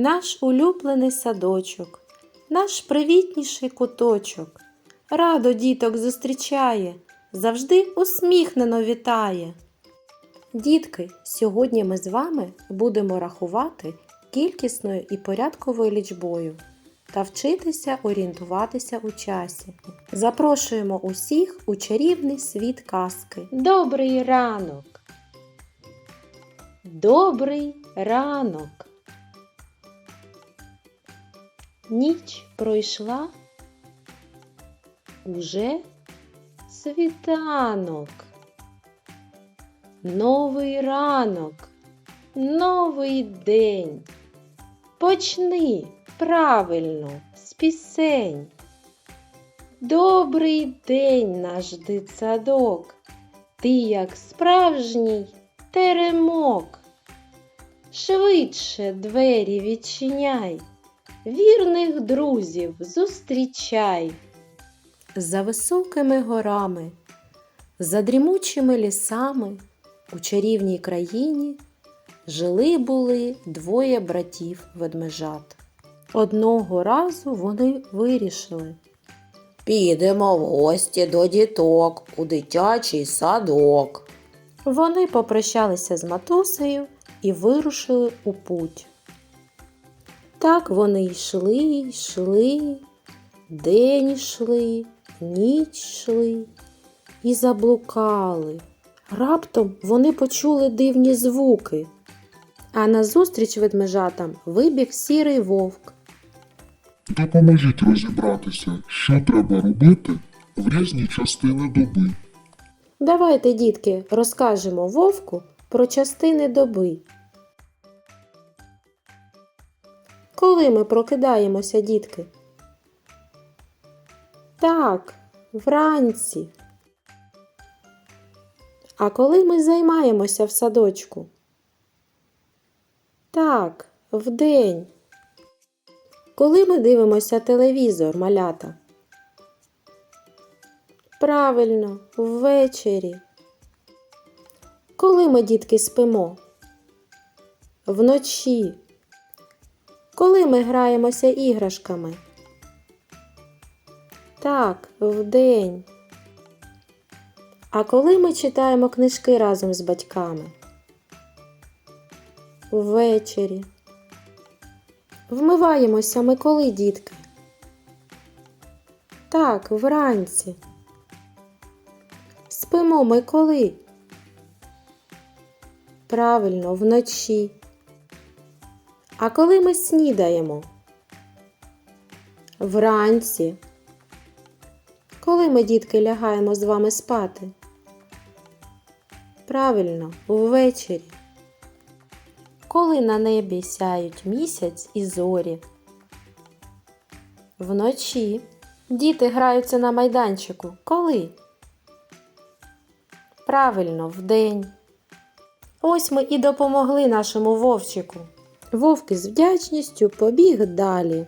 Наш улюблений садочок, наш привітніший куточок, радо діток зустрічає, завжди усміхнено вітає. Дітки, сьогодні ми з вами будемо рахувати кількісною і порядковою лічбою та вчитися орієнтуватися у часі. Запрошуємо усіх у чарівний світ казки. Добрий ранок! Добрий ранок! Ніч пройшла, уже світанок. Новий ранок, новий день. Почни правильно з пісень. Добрий день, наш дитсадок, ти як справжній теремок. Швидше двері відчиняй, вірних друзів зустрічай. За високими горами, за дрімучими лісами у чарівній країні жили були двоє братів ведмежат. Одного разу вони вирішили. Підемо в гості до діток у дитячий садок. Вони попрощалися з матусею і вирушили у путь. Так вони йшли, йшли, день йшли, ніч йшли і заблукали. Раптом вони почули дивні звуки. А назустріч ведмежатам вибіг сірий вовк. Допоможіть розібратися, що треба робити в різні частини доби. Давайте, дітки, розкажемо вовку про частини доби. Коли ми прокидаємося, дітки? Так, вранці. А коли ми займаємося в садочку? Так, вдень. Коли ми дивимося телевізор, малята? Правильно, ввечері. Коли ми, дітки, спимо? Вночі. Коли ми граємося іграшками? Так, вдень. А коли ми читаємо книжки разом з батьками? Ввечері. Вмиваємося ми коли, дітки? Так, вранці. Спимо ми коли? Правильно, вночі. А коли ми снідаємо? Вранці. Коли ми, дітки, лягаємо з вами спати? Правильно, ввечері. Коли на небі сяють місяць і зорі? Вночі. Діти граються на майданчику. Коли? Правильно, вдень. Ось ми і допомогли нашому вовчику. Вовк із вдячністю побіг далі.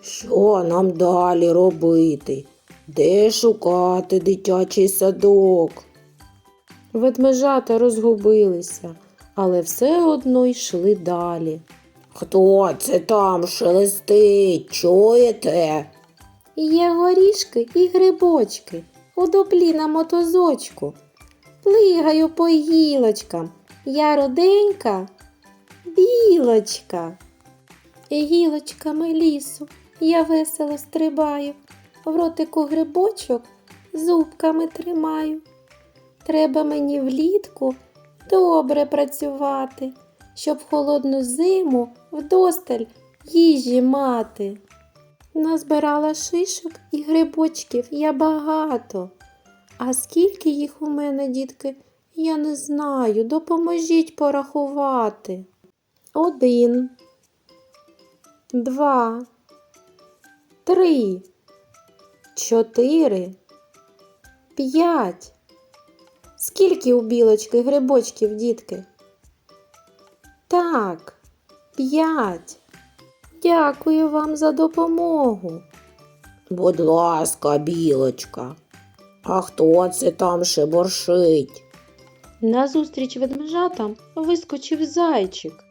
Що нам далі робити? Де шукати дитячий садок? Ведмежата розгубилися, але все одно йшли далі. Хто це там шелестить? Чуєте? Є горішки і грибочки у дуплі на мотозочку. Плигаю по гілочкам, я руденька, білочка. Гілочками лісу я весело стрибаю, в ротику грибочок зубками тримаю. Треба мені влітку добре працювати, щоб в холодну зиму вдосталь їжі мати. Назбирала шишок і грибочків я багато. А скільки їх у мене, дітки, я не знаю. Допоможіть порахувати. Один, два, три, чотири, п'ять. Скільки у білочки грибочків, дітки? Так, п'ять. Дякую вам за допомогу. Будь ласка, білочка. А хто це там шеборшить? Назустріч ведмежатам вискочив зайчик.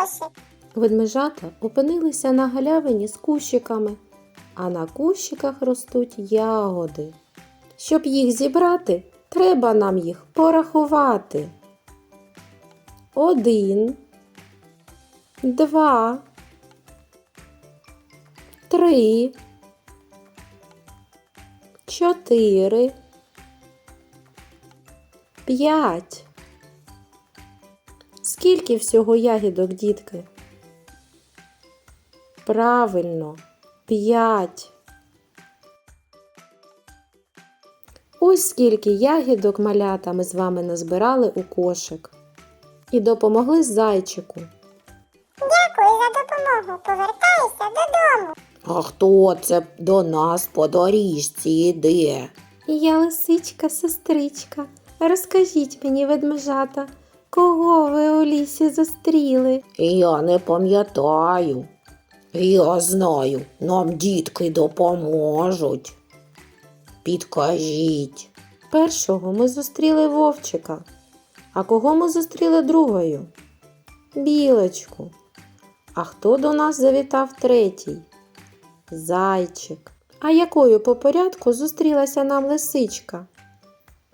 Кошик. Ведмежата опинилися на галявині з кущиками, а на кущиках ростуть ягоди. Щоб їх зібрати, треба нам їх порахувати. Один, два, три, чотири, п'ять. Скільки всього ягідок, дітки? Правильно, п'ять. Ось скільки ягідок малята ми з вами назбирали у кошик. І допомогли зайчику. Дякую за допомогу. Повертаюся додому. А хто це до нас по доріжці йде? Я лисичка, сестричка. Розкажіть мені, ведмежата, кого ви у лісі зустріли? Я не пам'ятаю. Я знаю, нам дітки допоможуть. Підкажіть. Першого ми зустріли вовчика. А кого ми зустріли другою? Білочку. А хто до нас завітав третій? Зайчик. А якою по порядку зустрілася нам лисичка?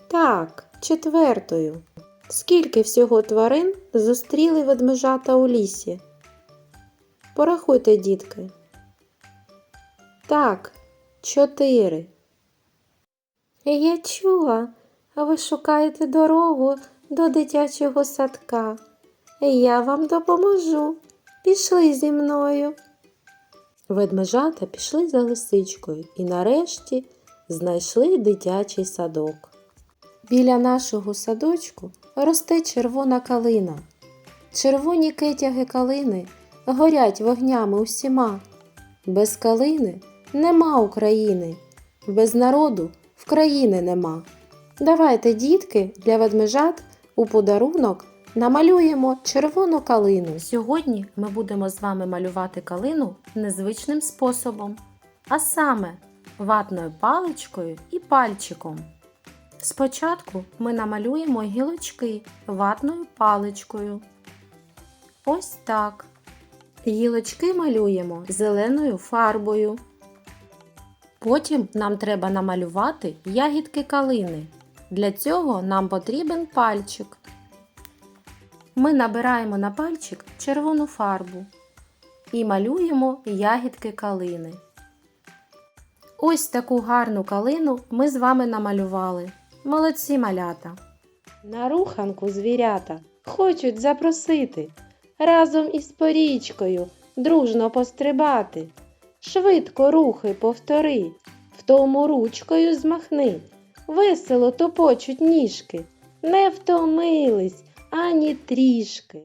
Так, четвертою. Скільки всього тварин зустріли ведмежата у лісі? Порахуйте, дітки. Так, чотири. Я чула, ви шукаєте дорогу до дитячого садка. Я вам допоможу. Пішли зі мною. Ведмежата пішли за лисичкою і нарешті знайшли дитячий садок. Біля нашого садочку росте червона калина. Червоні кетяги калини горять вогнями усіма. Без калини нема України, без народу в країни нема. Давайте, дітки, для ведмежат у подарунок намалюємо червону калину. Сьогодні ми будемо з вами малювати калину незвичним способом, а саме ватною паличкою і пальчиком. Спочатку ми намалюємо гілочки ватною паличкою. Ось так. Гілочки малюємо зеленою фарбою. Потім нам треба намалювати ягідки калини. Для цього нам потрібен пальчик. Ми набираємо на пальчик червону фарбу і малюємо ягідки калини. Ось таку гарну калину ми з вами намалювали. Молодці малята! На руханку звірята хочуть запросити разом із порічкою дружно пострибати. Швидко рухи повтори, в тому ручкою змахни. Весело топочуть ніжки, не втомились ані трішки.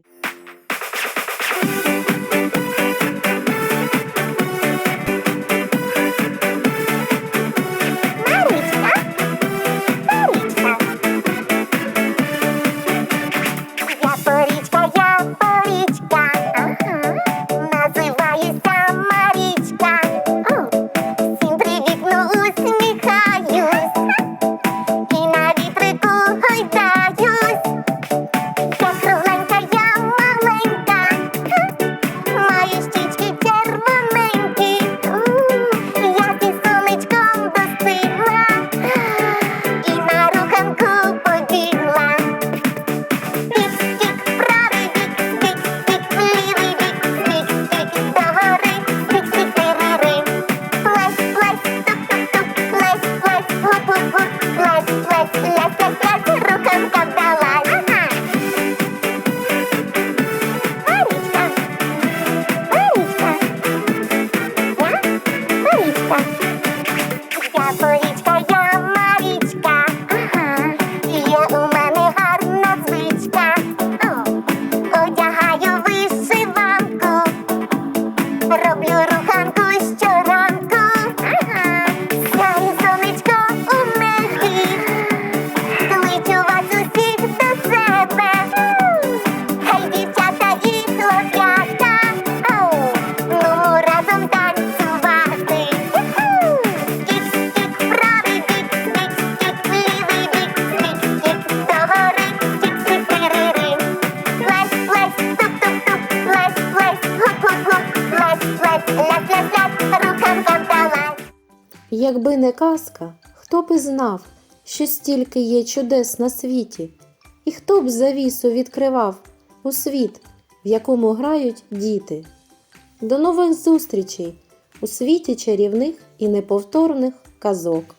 Якби не казка, хто б і знав, що стільки є чудес на світі, і хто б завісу відкривав у світ, в якому грають діти. До нових зустрічей у світі чарівних і неповторних казок.